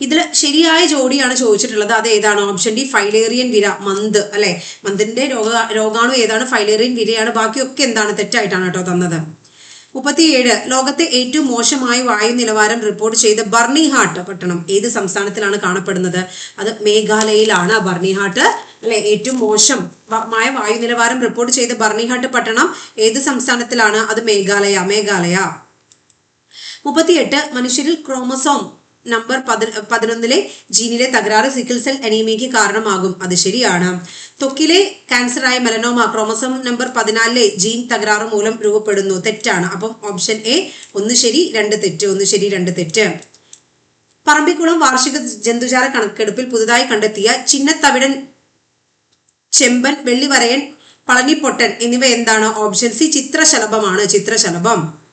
ഇതിൽ ശരിയായ ജോഡിയാണ് ചോദിച്ചിട്ടുള്ളത്. അത് ഏതാണ്? ഓപ്ഷൻ ഡി ഫൈലേറിയൻ വിര മന്ത് അല്ലെ? മന്തിന്റെ രോഗ രോഗാണു ഏതാണ്? ഫൈലേറിയൻ വിരയാണ് ബാക്കിയൊക്കെ എന്താണ്? തെറ്റായിട്ടാണ് കേട്ടോ തന്നത്. മുപ്പത്തിയേഴ് ലോകത്തെ ഏറ്റവും മോശമായ വായു നിലവാരം റിപ്പോർട്ട് ചെയ്ത ബർണിഹാട്ട് പട്ടണം ഏത് സംസ്ഥാനത്തിലാണ് കാണപ്പെടുന്നത്? അത് മേഘാലയയിലാണ്. ബർണിഹാട്ട് അല്ലെ? ഏറ്റവും മോശം മായ വായു നിലവാരം റിപ്പോർട്ട് ചെയ്ത ബർണിഹാട്ട് പട്ടണം ഏത് സംസ്ഥാനത്തിലാണ്? അത് മേഘാലയ മേഘാലയ. മുപ്പത്തിയെട്ട് മനുഷ്യരിൽ ക്രോമസോം നമ്പർ പതി പതിനൊന്നിലെ ജീനിലെ തകരാറ് സിക്കിൾ സെൽ അനീമിയയ്ക്ക് കാരണമാകും. അത് ശരിയാണ്. ത്വക്കിലെ ക്യാൻസറായ മെലനോമ ക്രോമസോം നമ്പർ പതിനാലിലെ ജീൻ തകരാറ് മൂലം രൂപപ്പെടുന്നു. തെറ്റാണ്. അപ്പം ഓപ്ഷൻ എ ഒന്ന് ശരി രണ്ട് തെറ്റ് ഒന്ന് ശരി രണ്ട് തെറ്റ്. പറമ്പിക്കുളം വാർഷിക ജന്തുജാല കണക്കെടുപ്പിൽ പുതുതായി കണ്ടെത്തിയ ചിന്നത്തവിടൻ ചെമ്പൻ വെള്ളിവരയൻ പളനിപ്പൊട്ടൻ എന്നിവ എന്താണ്? ഓപ്ഷൻ സി ചിത്രശലഭമാണ്. ചിത്രശലഭം.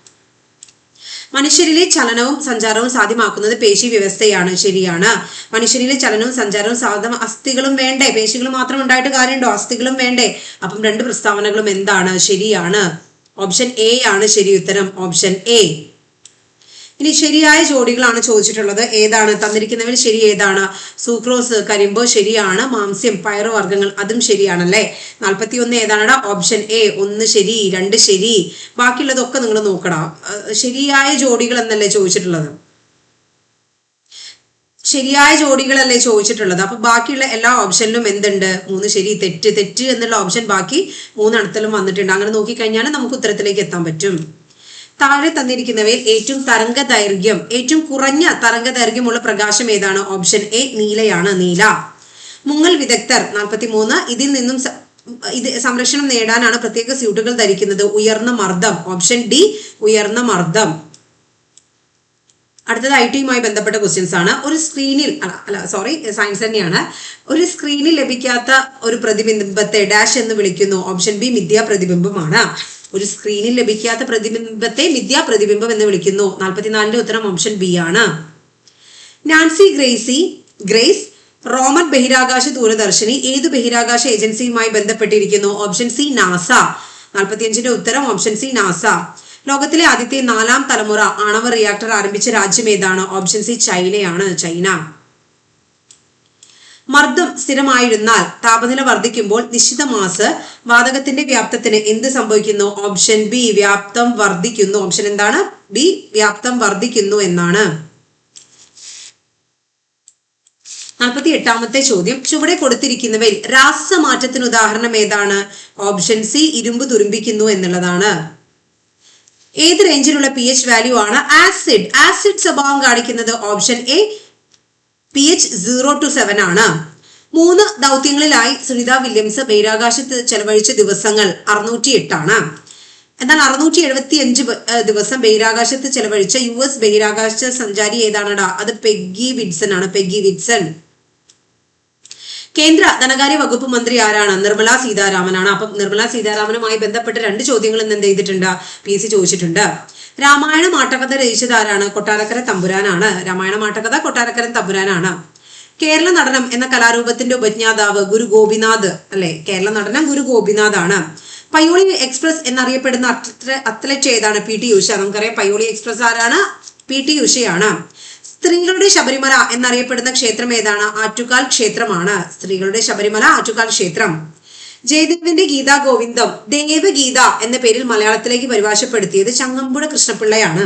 മനുഷ്യരിലെ ചലനവും സഞ്ചാരവും സാധ്യമാക്കുന്നത് പേശി വ്യവസ്ഥയാണ്. ശരിയാണ്. മനുഷ്യരിലെ ചലനവും സഞ്ചാരവും സാധ്യം അസ്ഥികളും വേണ്ടേ? പേശികൾ മാത്രം ഉണ്ടായിട്ട് കാര്യമുണ്ടോ? അസ്ഥികളും വേണ്ടേ? അപ്പം രണ്ട് പ്രസ്താവനകളും എന്താണ്? ശരിയാണ്. ഓപ്ഷൻ എ ആണ് ശരി ഉത്തരം. ഓപ്ഷൻ എ ഇനി ശരിയായ ജോഡികളാണ് ചോദിച്ചിട്ടുള്ളത്. ഏതാണ് തന്നിരിക്കുന്നവയിൽ ശരി ഏതാണ് സൂക്രോസ് കരിമ്പ് ശരിയാണ് മാംസ്യം പയറുവർഗങ്ങൾ അതും ശരിയാണല്ലേ? നാൽപ്പത്തി ഒന്ന് ഏതാണ് ഓപ്ഷൻ എ ഒന്ന് ശരി രണ്ട് ശരി. ബാക്കിയുള്ളതൊക്കെ നിങ്ങൾ നോക്കണം. ശരിയായ ജോഡികൾ എന്നല്ലേ ചോദിച്ചിട്ടുള്ളത്? ശരിയായ ജോഡികളല്ലേ ചോദിച്ചിട്ടുള്ളത്? അപ്പൊ ബാക്കിയുള്ള എല്ലാ ഓപ്ഷനിലും എന്തുണ്ട്? മൂന്ന് ശരി തെറ്റ് തെറ്റ് എന്നുള്ള ഓപ്ഷൻ ബാക്കി മൂന്നെണ്ണത്തിലും വന്നിട്ടുണ്ട്. അങ്ങനെ നോക്കിക്കഴിഞ്ഞാൽ നമുക്ക് ഉത്തരത്തിലേക്ക് എത്താൻ പറ്റും. താഴെ തന്നിരിക്കുന്നവയിൽ ഏറ്റവും തരംഗ ദൈർഘ്യം ഏറ്റവും കുറഞ്ഞ തരംഗ ദൈർഘ്യമുള്ള പ്രകാശം ഏതാണ്? ഓപ്ഷൻ എ നീലയാണ് നീല. മുങ്ങൽ വിദഗ്ധർ നാൽപ്പത്തി മൂന്ന് ഇതിൽ നിന്നും ഇത് സംരക്ഷണം നേടാനാണ് പ്രത്യേക സ്യൂട്ടുകൾ ധരിക്കുന്നത്. ഉയർന്ന മർദ്ദം ഓപ്ഷൻ ഡി ഉയർന്ന മർദ്ദം. അടുത്തത് ഐ ടിയുമായി ബന്ധപ്പെട്ട ക്വസ്റ്റ്യൻസ് ആണ്. ഒരു സ്ക്രീനിൽ അല്ല സോറി സയൻസ് തന്നെയാണ്. ഒരു സ്ക്രീനിൽ ലഭിക്കാത്ത ഒരു പ്രതിബിംബത്തെ ഡാഷ് എന്ന് വിളിക്കുന്നു. ഓപ്ഷൻ ബി മിഥ്യാ പ്രതിബിംബമാണ്. ഒരു സ്ക്രീനിൽ ലഭിക്കാത്ത പ്രതിബിംബത്തെ മിഥ്യാ പ്രതിബിംബം എന്ന് വിളിക്കുന്നു. നാൽപ്പത്തിനാലിന്റെ ഉത്തരം ഓപ്ഷൻ ബി ആണ്. നാൻസി ഗ്രേസി ഗ്രേസ് റോമൻ ബഹിരാകാശ ദൂരദർശിനി ഏത് ബഹിരാകാശ ഏജൻസിയുമായി ബന്ധപ്പെട്ടിരിക്കുന്നു? Option C NASA. നാൽപ്പത്തിയഞ്ചിന്റെ ഉത്തരം ഓപ്ഷൻ സി നാസ. ലോകത്തിലെ ആദ്യത്തെ നാലാം തലമുറ ആണവ റിയാക്ടർ ആരംഭിച്ച രാജ്യം ഏതാണ്? ഓപ്ഷൻ സി ചൈനയാണ്. ചൈന. മർദ്ദം സ്ഥിരമായിരുന്നാൽ താപനില വർദ്ധിക്കുമ്പോൾ നിശ്ചിത മാസ് വാതകത്തിന്റെ വ്യാപ്തത്തിന് എന്ത് സംഭവിക്കുന്നു? ഓപ്ഷൻ ബി വ്യാപ്തം വർദ്ധിക്കുന്നു. ഓപ്ഷൻ എന്താണ്? ബി വ്യാപ്തം വർദ്ധിക്കുന്നു എന്നാണ്. നാൽപ്പത്തി എട്ടാമത്തെ ചോദ്യം. ചുവടെ കൊടുത്തിരിക്കുന്നവയിൽ രാസമാറ്റത്തിന് ഉദാഹരണം ഏതാണ്? ഓപ്ഷൻ സി ഇരുമ്പ് തുരുമ്പിക്കുന്നു എന്നുള്ളതാണ്. ഏത് റേഞ്ചിലുള്ള പി എച്ച് വാല്യൂ ആണ്? ആസിഡ് ആസിഡ് സ്വഭാവം കാണിക്കുന്നത് option A P H zero to seven ആണ്. മൂന്ന് ദൗത്യങ്ങളിലായി സുനിത വില്യംസ് ബഹിരാകാശത്ത് ചെലവഴിച്ച ദിവസങ്ങൾ അറുന്നൂറ്റി എട്ടാണ് എന്നാൽ അറുന്നൂറ്റി എഴുപത്തി അഞ്ച് ദിവസം ബഹിരാകാശത്ത് ചെലവഴിച്ച യു എസ് ബഹിരാകാശ സഞ്ചാരി ഏതാണടാ? അത് പെഗ്ഗി വിഡ്സൺ ആണ്. പെഗ്ഗി വിഡ്സൺ കേന്ദ്ര ധനകാര്യ വകുപ്പ് മന്ത്രി ആരാണ്? നിർമ്മല സീതാരാമനാണ്. അപ്പം നിർമ്മല സീതാരാമനുമായി ബന്ധപ്പെട്ട രണ്ട് ചോദ്യങ്ങൾ ഇന്ന് എന്ത് ചെയ്തിട്ടുണ്ട്? പി എസ് സി ചോദിച്ചിട്ടുണ്ട്. രാമായണ മാട്ടകഥ രചിച്ചതാരാണ്? കൊട്ടാരക്കര തമ്പുരാനാണ്. രാമായണ മാട്ടകഥ കൊട്ടാരക്കര തമ്പുരാനാണ്. കേരള നടനം എന്ന കലാരൂപത്തിന്റെ ഉപജ്ഞാതാവ് ഗുരു ഗോപിനാഥ് അല്ലെ? കേരള നടനം ഗുരു ഗോപിനാഥ് ആണ് പയ്യോളി എക്സ്പ്രസ് എന്നറിയപ്പെടുന്ന അത്ലറ്റ് ഏതാണ്? P T Usha. നമുക്കറിയാം പയ്യോളി എക്സ്പ്രസ് ആരാണ്? പി ടി ഉഷയാണ്. സ്ത്രീകളുടെ ശബരിമല എന്നറിയപ്പെടുന്ന ക്ഷേത്രം ഏതാണ്? ആറ്റുകാൽ ക്ഷേത്രമാണ്. സ്ത്രീകളുടെ ശബരിമല ആറ്റുകാൽ ക്ഷേത്രം. ജയദേവിന്റെ ഗീതാ ഗോവിന്ദം ദേവഗീത എന്ന പേരിൽ മലയാളത്തിലേക്ക് പരിഭാഷപ്പെടുത്തിയത് ചങ്ങമ്പുഴ കൃഷ്ണപിള്ളയാണ്.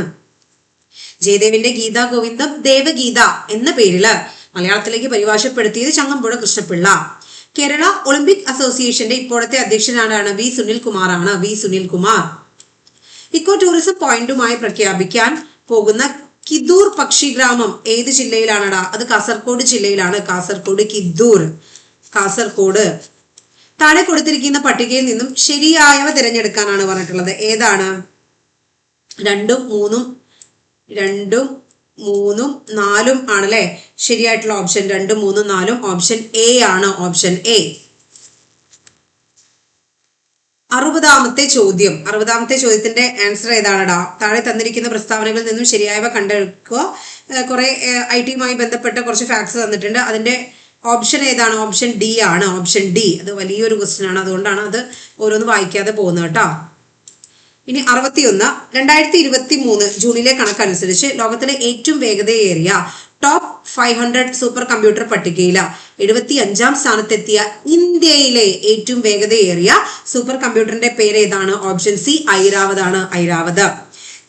ജയദേവിന്റെ ഗീതാ ഗോവിന്ദം ദേവഗീത എന്ന പേരിൽ മലയാളത്തിലേക്ക് പരിഭാഷപ്പെടുത്തിയത് ചങ്ങമ്പുഴ കൃഷ്ണപിള്ള. കേരള ഒളിമ്പിക് അസോസിയേഷന്റെ ഇപ്പോഴത്തെ അധ്യക്ഷനാണ് വി സുനിൽ കുമാറാണ് V Sunil Kumar eco tourism പോയിന്റുമായി പ്രഖ്യാപിക്കാൻ പോകുന്ന കിദൂർ പക്ഷി ഗ്രാമം ഏത് ജില്ലയിലാണടാ? അത് കാസർഗോഡ് ജില്ലയിലാണ്. കാസർഗോഡ് കിദൂർ. കാസർഗോഡ്. താഴെ കൊടുത്തിരിക്കുന്ന പട്ടികയിൽ നിന്നും ശരിയായവ തിരഞ്ഞെടുക്കാനാണ് പറഞ്ഞിട്ടുള്ളത്. ഏതാണ്? രണ്ടും മൂന്നും രണ്ടും മൂന്നും നാലും ആണല്ലേ? ശരിയായിട്ടുള്ള ഓപ്ഷൻ രണ്ടും മൂന്നും നാലും. ഓപ്ഷൻ എ ആണ് ഓപ്ഷൻ എ. അറുപതാമത്തെ ചോദ്യം. അറുപതാമത്തെ ചോദ്യത്തിന്റെ ആൻസർ ഏതാണടാ? താഴെ തന്നിരിക്കുന്ന പ്രസ്താവനകളിൽ നിന്നും ശരിയായവ കണ്ടെടുക്കുക കുറെ ഐ ടിയുമായി ബന്ധപ്പെട്ട കുറച്ച് ഫാക്ട്സ് തന്നിട്ടുണ്ട്. അതിന്റെ ഓപ്ഷൻ ഏതാണ്? ഓപ്ഷൻ ഡി ആണ്. ഓപ്ഷൻ ഡി അത് വലിയൊരു ക്വസ്റ്റ്യൻ ആണ്. അതുകൊണ്ടാണ് അത് ഓരോന്ന് വായിക്കാതെ പോകുന്നത് കേട്ടോ. ഇനി അറുപത്തിയൊന്ന്. രണ്ടായിരത്തി ഇരുപത്തി മൂന്ന് ജൂണിലെ കണക്കനുസരിച്ച് ലോകത്തിലെ ഏറ്റവും വേഗതയേറിയ top five hundred super computer പട്ടികയിൽ എഴുപത്തി അഞ്ചാം സ്ഥാനത്തെത്തിയ ഇന്ത്യയിലെ ഏറ്റവും വേഗതയേറിയ സൂപ്പർ കമ്പ്യൂട്ടറിന്റെ പേര് ഏതാണ്? ഓപ്ഷൻ സി ഐരാവതാണ്. ഐരാവത്.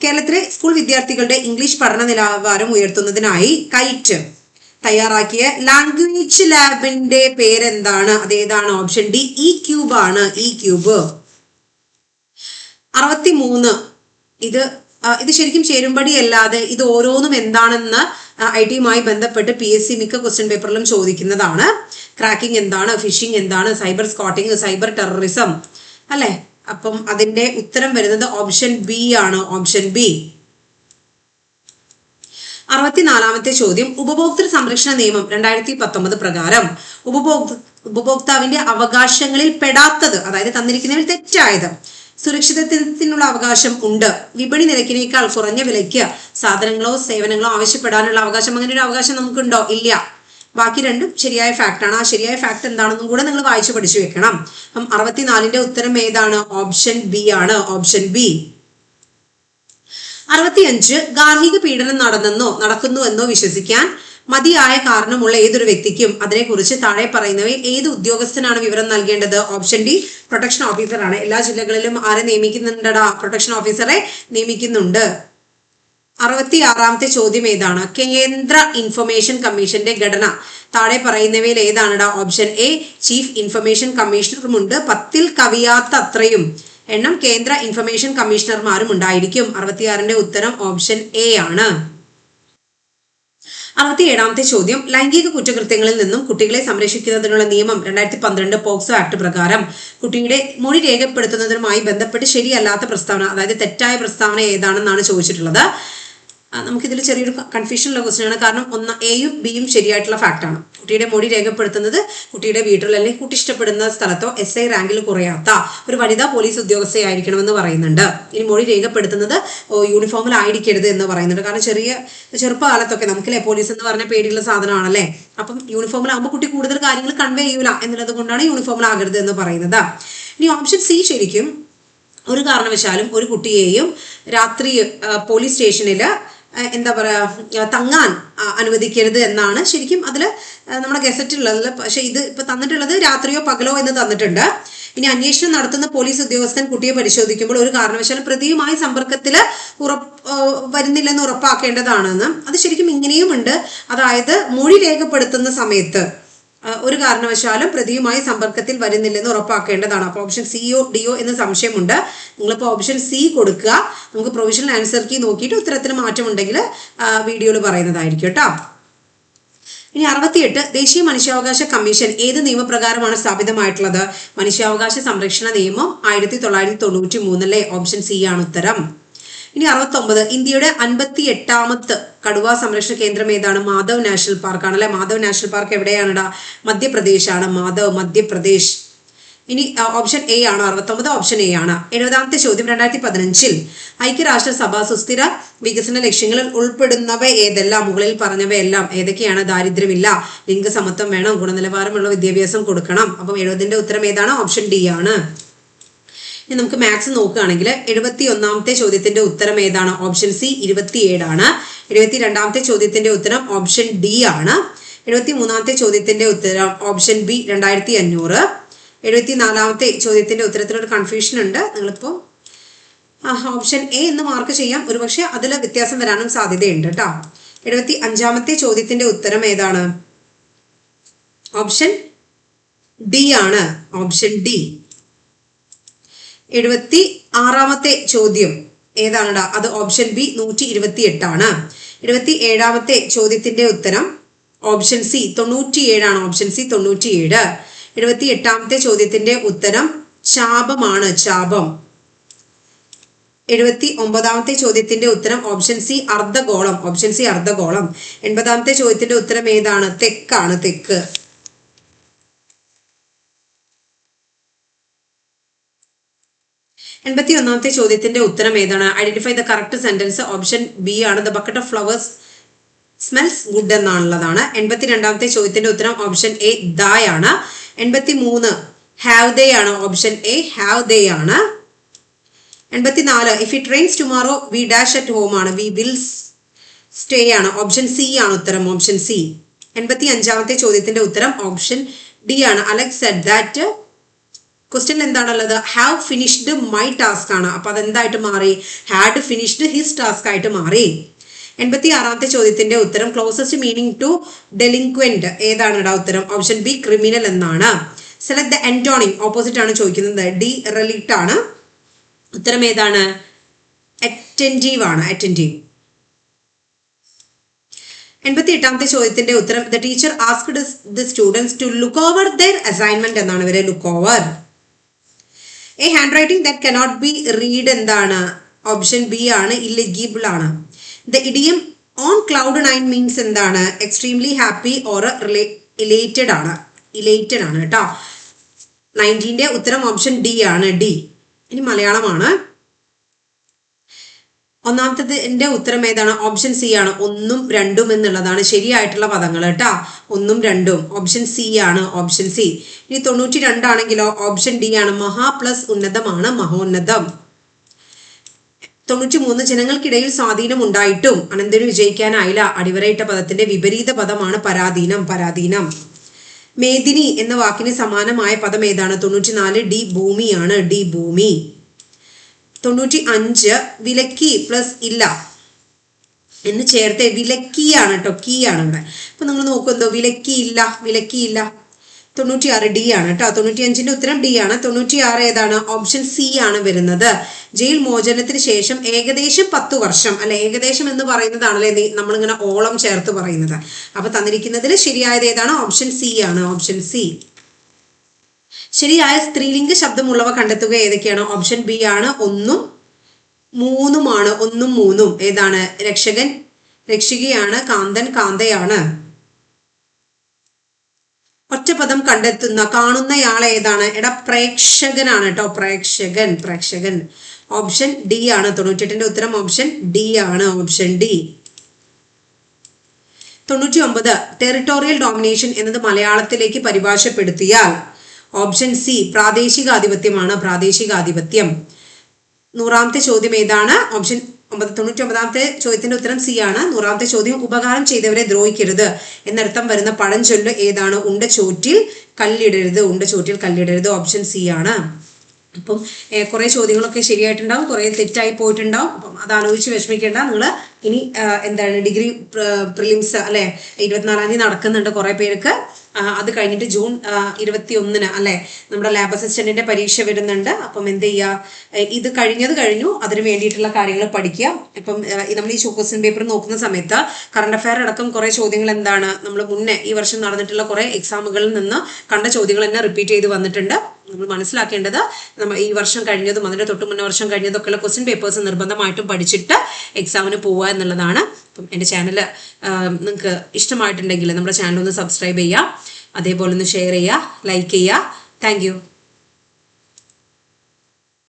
കേരളത്തിലെ സ്കൂൾ വിദ്യാർത്ഥികളുടെ ഇംഗ്ലീഷ് പഠന നിലവാരം ഉയർത്തുന്നതിനായി കൈറ്റ് തയ്യാറാക്കിയ ലാംഗ്വേജ് ലാബിന്റെ പേരെന്താണ്? അതേതാണ് ഓപ്ഷൻ ഡി ഇ ക്യൂബ് ആണ്. ഇ ക്യൂബ് അറുപത്തി മൂന്ന് ഇത് ഇത് ശരിക്കും ചേരുംപടി അല്ലാതെ ഇത് ഓരോന്നും എന്താണെന്ന് ഐ ടിയുമായി ബന്ധപ്പെട്ട് പി എസ് സി മിക്ക ക്വസ്റ്റ്യൻ പേപ്പറിലും ചോദിക്കുന്നതാണ്. ക്രാക്കിംഗ് എന്താണ്? ഫിഷിംഗ് എന്താണ്? സൈബർ സ്കോട്ടിംഗ് സൈബർ ടെററിസം അല്ലേ? അപ്പം അതിന്റെ ഉത്തരം വരുന്നത് ഓപ്ഷൻ ബി ആണ്. ഓപ്ഷൻ ബി അറുപത്തിനാലാമത്തെ ചോദ്യം ഉപഭോക്തൃ സംരക്ഷണ നിയമം രണ്ടായിരത്തി പത്തൊമ്പത് പ്രകാരം ഉപഭോക്തൃ ഉപഭോക്താവിന്റെ അവകാശങ്ങളിൽ പെടാത്തത് അതായത് തന്നിരിക്കുന്നതിൽ തെറ്റായത്. സുരക്ഷിതത്വത്തിനുള്ള അവകാശം ഉണ്ട്. വിപണി നിരക്കിനേക്കാൾ കുറഞ്ഞ വിലയ്ക്ക് സാധനങ്ങളോ സേവനങ്ങളോ ആവശ്യപ്പെടാനുള്ള അവകാശം അങ്ങനെ ഒരു അവകാശം നമുക്കുണ്ടോ? ഇല്ല. ബാക്കി രണ്ടും ശരിയായ ഫാക്ട് ആണ്. ആ ശരിയായ ഫാക്ട് എന്താണെന്നും കൂടെ നിങ്ങൾ വായിച്ചു പഠിച്ചു വെക്കണം. അപ്പം അറുപത്തിനാലിന്റെ ഉത്തരം ഏതാണ്? ഓപ്ഷൻ ബി ആണ്. ഓപ്ഷൻ ബി അറുപത്തിയഞ്ച് ഗാർഹിക പീഡനം നടന്നെന്നോ നടക്കുന്നുവെന്നോ വിശ്വസിക്കാൻ മതിയായ കാരണമുള്ള ഏതൊരു വ്യക്തിക്കും അതിനെക്കുറിച്ച് താഴെ പറയുന്നവയിൽ ഏത് ഉദ്യോഗസ്ഥനാണ് വിവരം നൽകേണ്ടത്? ഓപ്ഷൻ ഡി പ്രൊട്ടക്ഷൻ ഓഫീസറാണ്. എല്ലാ ജില്ലകളിലും ആരെ നിയമിക്കുന്നുണ്ടടാ? പ്രൊട്ടക്ഷൻ ഓഫീസറെ നിയമിക്കുന്നുണ്ട്. അറുപത്തി ആറാമത്തെ ചോദ്യം ഏതാണ്? കേന്ദ്ര ഇൻഫർമേഷൻ കമ്മീഷന്റെ ഘടന. താഴെ പറയുന്നവയിൽ ഏതാണടാ? ഓപ്ഷൻ എ ചീഫ് ഇൻഫർമേഷൻ കമ്മീഷണറുമുണ്ട്. പത്തിൽ കവിയാത്ത അത്രയും എണ്ണം കേന്ദ്ര ഇൻഫർമേഷൻ കമ്മീഷണർമാരും ഉണ്ടായിരിക്കും. അറുപത്തിയാറിന്റെ ഉത്തരം ഓപ്ഷൻ എ ആണ്. അറുപത്തിയേഴാമത്തെ ചോദ്യം. ലൈംഗിക കുറ്റകൃത്യങ്ങളിൽ നിന്നും കുട്ടികളെ സംരക്ഷിക്കുന്നതിനുള്ള നിയമം രണ്ടായിരത്തി പന്ത്രണ്ട് പോക്സോ ആക്ട് പ്രകാരം കുട്ടിയുടെ മൊഴി രേഖപ്പെടുത്തുന്നതിനുമായി ബന്ധപ്പെട്ട് ശരിയല്ലാത്ത പ്രസ്താവന അതായത് തെറ്റായ പ്രസ്താവന ഏതാണെന്നാണ് ചോദിച്ചിട്ടുള്ളത്. നമുക്കിതിൽ ചെറിയൊരു കൺഫ്യൂഷൻ ഉള്ള ക്വസ്റ്റ്യൻ ആണ്. കാരണം ഒന്ന് എയും ബിയും ശരിയായിട്ടുള്ള ഫാക്റ്റാണ് കുട്ടിയുടെ മൊഴി രേഖപ്പെടുത്തുന്നത് കുട്ടിയുടെ വീട്ടിൽ അല്ലെങ്കിൽ കുട്ടി ഇഷ്ടപ്പെടുന്ന സ്ഥലത്തോ എസ് ഐ റാങ്കിൽ കുറയാത്ത ഒരു വനിതാ പോലീസ് ഉദ്യോഗസ്ഥയായിരിക്കണമെന്ന് പറയുന്നുണ്ട്. ഇനി മൊഴി രേഖപ്പെടുത്തുന്നത് യൂണിഫോമിൽ ആയിരിക്കരുത് എന്ന് പറയുന്നുണ്ട്. കാരണം ചെറിയ ചെറുപ്പകാലത്തൊക്കെ നമുക്കല്ലേ പോലീസ് എന്ന് പറഞ്ഞ പേടിയുള്ള സാധനമാണല്ലേ? അപ്പം യൂണിഫോമിലാകുമ്പോൾ കുട്ടി കൂടുതൽ കാര്യങ്ങൾ കൺവേ ചെയ്യൂല എന്നുള്ളത് കൊണ്ടാണ് യൂണിഫോമിലാകരുത് എന്ന് പറയുന്നത്. ഇനി ഓപ്ഷൻ സി ശരിക്കും ഒരു കാരണവശാലും ഒരു കുട്ടിയെയും രാത്രി പോലീസ് സ്റ്റേഷനിൽ എന്താ പറയുക തങ്ങാൻ അനുവദിക്കരുത് എന്നാണ് ശരിക്കും അതിൽ നമ്മുടെ ഗസറ്റിലുള്ളത്. പക്ഷേ ഇത് ഇപ്പോൾ തന്നിട്ടുള്ളത് രാത്രിയോ പകലോ എന്ന് തന്നിട്ടുണ്ട്. ഇനി അന്വേഷണം നടത്തുന്ന പോലീസ് ഉദ്യോഗസ്ഥൻ കുട്ടിയെ പരിശോധിക്കുമ്പോൾ ഒരു കാരണവശാലും പ്രതിയുമായി സമ്പർക്കത്തിൽ ഉറപ്പ് വരുന്നില്ലെന്ന് ഉറപ്പാക്കേണ്ടതാണെന്ന്. അത് ശരിക്കും ഇങ്ങനെയുമുണ്ട്. അതായത് മൊഴി രേഖപ്പെടുത്തുന്ന സമയത്ത് ഒരു കാരണവശാലും പ്രതിയുമായി സമ്പർക്കത്തിൽ വരുന്നില്ലെന്ന് ഉറപ്പാക്കേണ്ടതാണ്. അപ്പോൾ ഓപ്ഷൻ സിഒ ഡിഒ എന്ന് സംശയമുണ്ട്. നിങ്ങളിപ്പോൾ ഓപ്ഷൻ സി കൊടുക്കുക. നമുക്ക് പ്രൊവിഷണൽ ആൻസർ കീ നോക്കിയിട്ട് ഉത്തരത്തിന് മാറ്റമുണ്ടെങ്കിൽ വീഡിയോയിൽ പറയുന്നതായിരിക്കും കേട്ടോ. ഇനി അറുപത്തിയെട്ട് ദേശീയ മനുഷ്യാവകാശ കമ്മീഷൻ ഏത് നിയമപ്രകാരമാണ് സ്ഥാപിതമായിട്ടുള്ളത്? മനുഷ്യാവകാശ സംരക്ഷണ നിയമം ആയിരത്തി തൊള്ളായിരത്തി തൊണ്ണൂറ്റി മൂന്നല്ലേ ഓപ്ഷൻ സി ആണ് ഉത്തരം. ഇനി അറുപത്തൊമ്പത് ഇന്ത്യയുടെ അൻപത്തി എട്ടാമത്തെ കടുവ സംരക്ഷണ കേന്ദ്രം ഏതാണ്? മാധവ് നാഷണൽ പാർക്കാണ് അല്ലെ? മാധവ് നാഷണൽ പാർക്ക് എവിടെയാണെടാ? മധ്യപ്രദേശാണ്. മാധവ് മധ്യപ്രദേശ്. ഇനി ഓപ്ഷൻ എ ആണ്. അറുപത്തൊമ്പത് ഓപ്ഷൻ എ ആണ്. എഴുപതാമത്തെ ചോദ്യം രണ്ടായിരത്തി പതിനഞ്ചിൽ ഐക്യരാഷ്ട്രസഭ സുസ്ഥിര വികസന ലക്ഷ്യങ്ങളിൽ ഉൾപ്പെടുന്നവ ഏതെല്ലാം? മുകളിൽ പറഞ്ഞവയെല്ലാം. ഏതൊക്കെയാണ്? ദാരിദ്ര്യമില്ല ലിംഗസമത്വം വേണം ഗുണനിലവാരമുള്ള വിദ്യാഭ്യാസം കൊടുക്കണം. അപ്പം എഴുപതിന്റെ ഉത്തരം ഏതാണ്? ഓപ്ഷൻ ഡി ആണ്. ഇനി നമുക്ക് മാത്സ് നോക്കുകയാണെങ്കിൽ എഴുപത്തി ഒന്നാമത്തെ ചോദ്യത്തിന്റെ ഉത്തരം ഏതാണ്? ഓപ്ഷൻ സി ഇരുപത്തിയേഴാണ് എഴുപത്തി രണ്ടാമത്തെ ചോദ്യത്തിന്റെ ഉത്തരം ഓപ്ഷൻ ഡി ആണ്. എഴുപത്തി മൂന്നാമത്തെ ചോദ്യത്തിന്റെ ഉത്തരം ഓപ്ഷൻ ബി രണ്ടായിരത്തി അഞ്ഞൂറ് എഴുപത്തി നാലാമത്തെ ചോദ്യത്തിന്റെ ഉത്തരത്തിലൊരു കൺഫ്യൂഷൻ ഉണ്ട്. നിങ്ങളിപ്പോൾ ഓപ്ഷൻ എ എന്ന് മാർക്ക് ചെയ്യാം. ഒരുപക്ഷെ അതിൽ വ്യത്യാസം വരാനും സാധ്യതയുണ്ട് കേട്ടോ എഴുപത്തി അഞ്ചാമത്തെ ചോദ്യത്തിന്റെ ഉത്തരം ഏതാണ്? ഓപ്ഷൻ ഡി ആണ്. ഓപ്ഷൻ ഡി എഴുപത്തി ആറാമത്തെ ചോദ്യം ഏതാണടാ? അത് ഓപ്ഷൻ ബി നൂറ്റി ഇരുപത്തി എട്ടാണ് എഴുപത്തി ഏഴാമത്തെ ചോദ്യത്തിന്റെ ഉത്തരം ഓപ്ഷൻ സി തൊണ്ണൂറ്റിയേഴാണ്. ഓപ്ഷൻ സി തൊണ്ണൂറ്റിയേഴ്. എഴുപത്തി എട്ടാമത്തെ ചോദ്യത്തിന്റെ ഉത്തരം ശാപമാണ്. ചാപം എഴുപത്തി ഒമ്പതാമത്തെ ചോദ്യത്തിന്റെ ഉത്തരം ഓപ്ഷൻ സി അർദ്ധഗോളം. ഓപ്ഷൻ സി അർദ്ധഗോളം. എൺപതാമത്തെ ചോദ്യത്തിന്റെ ഉത്തരം ഏതാണ്? തെക്കാണ്. തെക്ക്. എൺപത്തി ഒന്നാമത്തെ ചോദ്യത്തിന്റെ ഉത്തരം ഏതാണ്? Identify the correct sentence option B ആണ്. The bucket of flowers smells good എന്നാണുള്ളതാണ് എൺപത്തി രണ്ടാമത്തെ ചോദ്യത്തിന്റെ ഉത്തരം ഓപ്ഷൻ എ ദായ് ആണ്. എൺപത്തി മൂന്ന് ഹാവ് ദേ ആണ്. ഓപ്ഷൻ എ ഹാവ് ദേ ആണ്. എൺപത്തിനാല് if it rains tomorrow we dash at home ആണ്. വി വിൽ സ്റ്റേ ആണ്. ഓപ്ഷൻ സി ആണ് ഉത്തരം. ഓപ്ഷൻ സി എൺപത്തി അഞ്ചാമത്തെ ചോദ്യത്തിന്റെ ഉത്തരം ഓപ്ഷൻ ഡി ആണ്. അലക്സ് സെഡ് ദാറ്റ് ക്വസ്റ്റ്യൻ എന്താണുള്ളത്? ഹാവ് ഫിനിഷ്ഡ് മൈ ടാസ്ക് ആണ്. അപ്പൊ അതെന്തായിട്ട് മാറി? ഹാഡ് ഫിനിഷ്ഡ് ഹിസ് ടാസ്ക് ആയിട്ട് മാറി. എൺപത്തി ആറാമത്തെ ചോദ്യത്തിന്റെ ഉത്തരം ക്ലോസസ്റ്റ് മീനിങ് ടു ഡെലിക്വന്റ് ഏതാണ് ഉത്തരം? ഓപ്ഷൻ ബി ക്രിമിനൽ എന്നാണ്. സെലക്ട് ദ എന്റോണിം ഓപ്പോസിറ്റ് ആണ് ചോദിക്കുന്നത്. ഡി റെലിക്ട് ആണ്. ഉത്തരം ഏതാണ്? അറ്റന്റീവ് ആണ്. അറ്റന്റീവ് എൺപത്തി എട്ടാമത്തെ ചോദ്യത്തിന്റെ ഉത്തരം the teacher asked the students to look over their assignment എന്നാണ് ഇവരെ look over a handwriting that cannot be read എന്താണ്? ഓപ്ഷൻ ബി ആണ് ഇല്ലെഗിബിൾ ആണ്. The idiom on cloud nine means എന്താണ്? എക്സ്ട്രീംലി ഹാപ്പി ഓർ ഇലേറ്റഡ് ആണ്. Elated ആണ് കേട്ടോ. നയന്റീന്റെ ഉത്തരം ഓപ്ഷൻ ഡി ആണ് ഡി ഇനി മലയാളമാണ്. ഒന്നാമത്തെ ഉത്തരം ഏതാണ്? ഓപ്ഷൻ സി ആണ്. ഒന്നും രണ്ടും എന്നുള്ളതാണ് ശരിയായിട്ടുള്ള പദങ്ങൾ കേട്ടാ. ഒന്നും രണ്ടും. ഓപ്ഷൻ സി ആണ് ഓപ്ഷൻ സി ഇനി തൊണ്ണൂറ്റി രണ്ടാണെങ്കിലോ ഓപ്ഷൻ ഡി ആണ്. മഹാ പ്ലസ് ഉന്നതമാണ് മഹോന്നതം. തൊണ്ണൂറ്റി മൂന്ന് ജനങ്ങൾക്കിടയിൽ സ്വാധീനം ഉണ്ടായിട്ടും അനന്തന് വിജയിക്കാനായില്ല. അടിവരയിട്ട പദത്തിന്റെ വിപരീത പദമാണ് പരാധീനം പരാധീനം. മേദിനി എന്ന വാക്കിന് സമാനമായ പദം ഏതാണ്? തൊണ്ണൂറ്റിനാല് ഡി ഭൂമിയാണ് ഡി ഭൂമി. തൊണ്ണൂറ്റി അഞ്ച് വിലക്കി പ്ലസ് ഇല്ല. എന്ന് ചേർത്ത് വിലക്കിയാണ് കേട്ടോ കീ ആണ് ഇവിടെ. അപ്പൊ നിങ്ങൾ നോക്കുമെന്തോ വിലക്കിയില്ല വിലക്കിയില്ല. തൊണ്ണൂറ്റി ആറ് ഡി ആണ് കേട്ടോ തൊണ്ണൂറ്റി അഞ്ചിന്റെ ഉത്തരം ഡി ആണ്. തൊണ്ണൂറ്റി ആറ് ഏതാണ്? ഓപ്ഷൻ സി ആണ് വരുന്നത്. ജയിൽ മോചനത്തിന് ശേഷം ഏകദേശം പത്ത് വർഷം അല്ലെ? ഏകദേശം എന്ന് പറയുന്നതാണല്ലേ നമ്മളിങ്ങനെ ഓളം ചേർത്ത് പറയുന്നത്. അപ്പൊ തന്നിരിക്കുന്നതിൽ ശരിയായത് ഏതാണ്? ഓപ്ഷൻ സി ആണ് ഓപ്ഷൻ സി ശരിയായ സ്ത്രീലിംഗ ശബ്ദമുള്ളവ കണ്ടെത്തുക ഏതൊക്കെയാണ്? ഓപ്ഷൻ ബി ആണ് ഒന്നും മൂന്നുമാണ് ഒന്നും മൂന്നും. ഏതാണ്? രക്ഷകൻ രക്ഷികയാണ് കാന്തൻ കാന്തയാണ്. ഒറ്റപദം കണ്ടെത്തുന്ന കാണുന്നയാൾ ഏതാണ്? എടാ പ്രേക്ഷകനാണ് കേട്ടോ പ്രേക്ഷകൻ പ്രേക്ഷകൻ. ഓപ്ഷൻ ഡി ആണ്. തൊണ്ണൂറ്റെട്ടിന്റെ ഉത്തരം ഓപ്ഷൻ ഡി ആണ്. ഓപ്ഷൻ ഡി തൊണ്ണൂറ്റി ഒമ്പത് ടെറിട്ടോറിയൽ ഡോമിനേഷൻ എന്നത് മലയാളത്തിലേക്ക് പരിഭാഷപ്പെടുത്തിയാൽ ഓപ്ഷൻ സി പ്രാദേശികാധിപത്യമാണ് പ്രാദേശികാധിപത്യം നൂറാമത്തെ ചോദ്യം ഏതാണ്? ഓപ്ഷൻ ഒമ്പത് തൊണ്ണൂറ്റി ഒമ്പതാമത്തെ ചോദ്യത്തിന്റെ ഉത്തരം സി ആണ്. നൂറാമത്തെ ചോദ്യം ഉപകാരം ചെയ്തവരെ ദ്രോഹിക്കരുത്. എന്നർത്ഥം വരുന്ന പഴഞ്ചൊല്ല് ഏതാണ്? ഉണ്ട ചോറ്റിൽ കല്ലിടരുത്. ഉണ്ട ചോറ്റിൽ കല്ലിടരുത്. ഓപ്ഷൻ സി ആണ്. അപ്പം കുറെ ചോദ്യങ്ങളൊക്കെ ശരിയായിട്ടുണ്ടാവും. കുറേ തെറ്റായി പോയിട്ടുണ്ടാവും. അപ്പം അത് ആലോചിച്ച് വിഷമിക്കേണ്ട. നിങ്ങൾ ഇനി എന്താണ് ഡിഗ്രി പ്രിലിംസ് അല്ലെ ഇരുപത്തിനാലാം തീയതി നടക്കുന്നുണ്ട് കുറേ പേർക്ക്. അത് കഴിഞ്ഞിട്ട് ജൂൺ ഇരുപത്തി ഒന്നിന് അല്ലെ? നമ്മുടെ ലാബ് അസിസ്റ്റന്റിന്റെ പരീക്ഷ വരുന്നുണ്ട്. അപ്പം എന്ത് ചെയ്യുക ഇത് കഴിഞ്ഞത് കഴിഞ്ഞു. അതിന് വേണ്ടിയിട്ടുള്ള കാര്യങ്ങൾ പഠിക്കുക. ഇപ്പം നമ്മൾ ഈ ക്വസ്റ്റ്യൻ പേപ്പർ നോക്കുന്ന സമയത്ത് കറണ്ട് അഫയർ അടക്കം കുറേ ചോദ്യങ്ങൾ എന്താണ്? നമ്മൾ മുന്നേ ഈ വർഷം നടന്നിട്ടുള്ള കുറേ എക്സാമുകളിൽ നിന്ന് കണ്ട ചോദ്യങ്ങൾ തന്നെ റിപ്പീറ്റ് ചെയ്ത് വന്നിട്ടുണ്ട്. നമ്മൾ മനസ്സിലാക്കേണ്ടത് നമ്മൾ ഈ വർഷം കഴിഞ്ഞതും അതിന്റെ തൊട്ട് മുന്നേ വർഷം കഴിഞ്ഞതൊക്കെയുള്ള ക്വസ്റ്റ്യൻ പേപ്പേഴ്സ് നിർബന്ധമായിട്ടും പഠിച്ചിട്ട് എക്സാമിന് പോവുക എന്നുള്ളതാണ്. അപ്പം എന്റെ ചാനൽ നിങ്ങൾക്ക് ഇഷ്ടമായിട്ടുണ്ടെങ്കിൽ നമ്മുടെ ചാനൽ ഒന്ന് സബ്സ്ക്രൈബ് ചെയ്യുക. അതേപോലെ ഒന്ന് ഷെയർ ചെയ്യുക ലൈക്ക് ചെയ്യുക. താങ്ക്